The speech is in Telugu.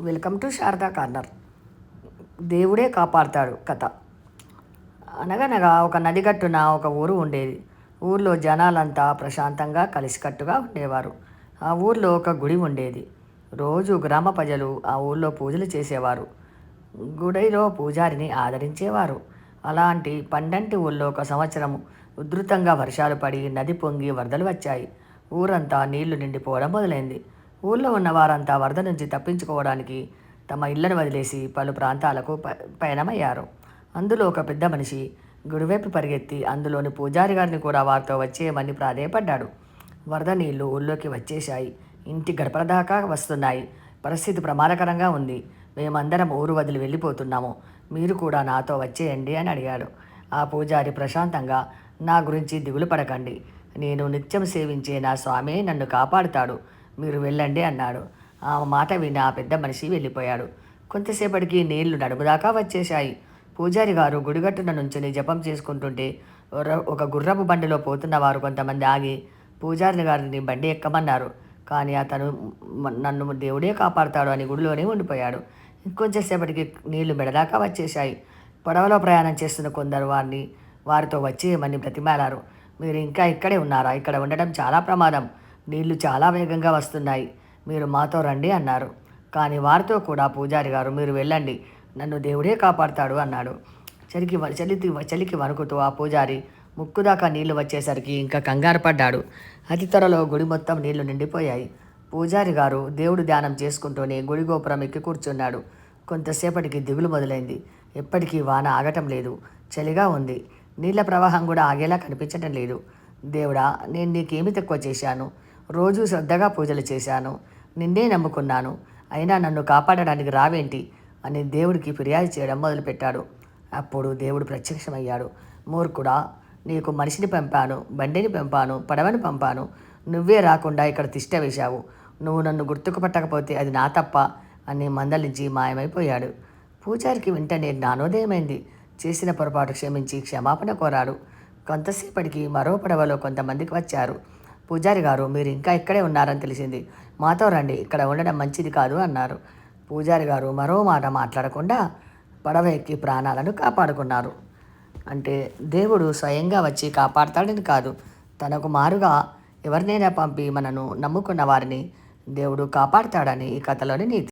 Welcome to Sharada corner. దేవుడే కాపాడుతాడు కథ. అనగనగా ఒక నది గట్టున ఒక ఊరు ఉండేది. ఊర్లో జనాలంతా ప్రశాంతంగా కలిసికట్టుగా ఉండేవారు. ఆ ఊర్లో ఒక గుడి ఉండేది. రోజు గ్రామ ప్రజలు ఆ ఊర్లో పూజలు చేసేవారు. గుడిలో పూజారిని ఆదరించేవారు. అలాంటి పండంటి ఊళ్ళో ఒక సంవత్సరం ఉధృతంగా వర్షాలు పడి నది పొంగి వరదలు వచ్చాయి. ఊరంతా నీళ్ళు నిండిపోవడం మొదలైంది. ఊళ్ళో ఉన్న వారంతా వరద నుంచి తప్పించుకోవడానికి తమ ఇళ్ళను వదిలేసి పలు ప్రాంతాలకు పయనమయ్యారు. అందులో ఒక పెద్ద మనిషి గుడివైపు పరిగెత్తి అందులోని పూజారి గారిని కూడా వారితో వచ్చేయమని ప్రాధేయపడ్డాడు. వరద నీళ్ళు ఊళ్ళోకి వచ్చేశాయి. ఇంటి గడపల దాకా వస్తున్నాయి. పరిస్థితి ప్రమాదకరంగా ఉంది. మేమందరం ఊరు వదిలి వెళ్ళిపోతున్నాము. మీరు కూడా నాతో వచ్చేయండి అని అడిగాడు. ఆ పూజారి ప్రశాంతంగా నా గురించి దిగులు పడకండి. నేను నిత్యం సేవించే నా స్వామి నన్ను కాపాడుతాడు. మీరు వెళ్ళండి అన్నాడు. ఆ మాట విని ఆ పెద్ద మనిషి వెళ్ళిపోయాడు. కొంతసేపటికి నీళ్ళు నడుముదాకా వచ్చేశాయి. పూజారి గారు గుడిగట్టున నుంచుని జపం చేసుకుంటుంటే ఒక గుర్రపు బండిలో పోతున్న వారు కొంతమంది ఆగి పూజారి గారిని బండి ఎక్కమన్నారు. కానీ అతను నన్ను దేవుడే కాపాడుతాడు అని గుడిలోనే ఉండిపోయాడు. ఇంకొంచెంసేపటికి నీళ్ళు మెడదాకా వచ్చేశాయి. పడవలో ప్రయాణం చేస్తున్న కొందరు వారిని వారితో వచ్చేయమని బ్రతిమాలారు. మీరు ఇంకా ఇక్కడే ఉన్నారా? ఇక్కడ ఉండడం చాలా ప్రమాదం. నీళ్ళు చాలా వేగంగా వస్తున్నాయి. మీరు మాతో రండి అన్నారు. కానీ వారితో కూడా పూజారి గారు మీరు వెళ్ళండి. నన్ను దేవుడే కాపాడుతాడు అన్నాడు. చలికి చలి చలికి చలికి వణుకుతూ ఆ పూజారి ముక్కు దాకా నీళ్ళు వచ్చేసరికి ఇంకా కంగారు పడ్డాడు. అతి త్వరలో గుడి మొత్తం నీళ్ళు నిండిపోయాయి. పూజారి గారు దేవుడు ధ్యానం చేసుకుంటూనే గుడి గోపురం ఎక్కి కూర్చున్నాడు. కొంతసేపటికి దిగులు మొదలైంది. ఎప్పటికీ వాన ఆగటం లేదు. చలిగా ఉంది. నీళ్ళ ప్రవాహం కూడా ఆగేలా కనిపించటం లేదు. దేవుడా నేను నీకేమి తక్కువ చేశాను? రోజూ శ్రద్ధగా పూజలు చేశాను. నిన్నే నమ్ముకున్నాను. అయినా నన్ను కాపాడడానికి రావేంటి? అని దేవుడికి ఫిర్యాదు చేయడం మొదలుపెట్టాడు. అప్పుడు దేవుడు ప్రత్యక్షమయ్యాడు. మూర్ఖుడా నీకు మనిషిని పంపాను బండిని పంపాను పడవని పంపాను. నువ్వే రాకుండా ఇక్కడ తిష్ట వేశావు. నువ్వు నన్ను గుర్తుకు పట్టకపోతే అది నా తప్ప అని మందలించి మాయమైపోయాడు. పూజారికి వెంటనే జ్ఞానోదయమైంది. చేసిన పొరపాటు క్షమించి క్షమాపణ కోరాడు. కొంతసేపటికి మరో పడవలో కొంతమందికి వచ్చారు. పూజారి గారు మీరు ఇంకా ఇక్కడే ఉన్నారని తెలిసింది. మాతో రండి ఇక్కడ ఉండడం మంచిది కాదు అన్నారు. పూజారి గారు మరో మాట మాట్లాడకుండా పడవ ఎక్కి ప్రాణాలను కాపాడుకున్నారు. అంటే దేవుడు స్వయంగా వచ్చి కాపాడతాడని కాదు తనకు మారుగా ఎవరినైనా పంపి మనను నమ్ముకున్న వారిని దేవుడు కాపాడతాడని ఈ కథలోని నీతి.